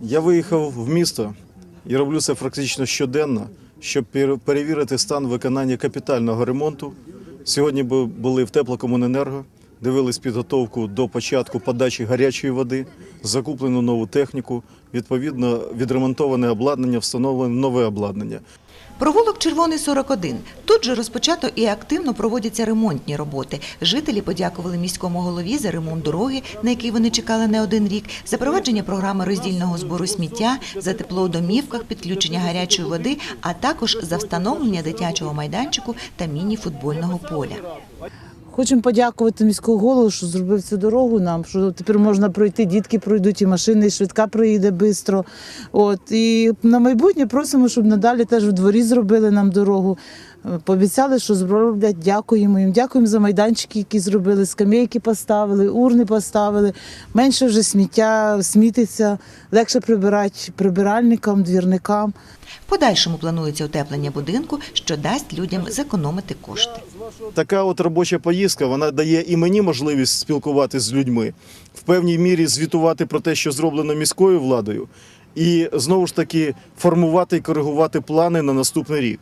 Я виїхав в місто і роблю це практично щоденно, щоб пере- перевірити стан виконання капітального ремонту. Сьогодні бу- були в теплокомуненерго, дивились підготовку до початку подачі гарячої води, закуплену нову техніку, відповідно відремонтоване обладнання, встановлене нове обладнання. Провулок Червоний 41. Тут же розпочато і активно проводяться ремонтні роботи. Жителі подякували міському голові за ремонт дороги, на який вони чекали не один рік, запровадження програми роздільного збору сміття, за тепло у домівках, підключення гарячої води, а також за встановлення дитячого майданчику та міні-футбольного поля. Хочемо подякувати міському голову, що зробив цю дорогу нам, що тепер можна пройти, дітки пройдуть, і машини, і швидка проїде швидко. От і на майбутнє просимо, щоб надалі теж в дворі зробили нам дорогу. Пообіцяли, що зроблять. Дякуємо їм. Дякуємо за майданчики, які зробили, скамейки поставили, урни поставили. Менше вже сміття смітиться, легше прибирати прибиральникам, двірникам. В подальшому планується утеплення будинку, що дасть людям зекономити кошти. Така от робоча поїздка вона дає і мені можливість спілкуватися з людьми, в певній мірі звітувати про те, що зроблено міською владою, і знову ж таки формувати і коригувати плани на наступний рік.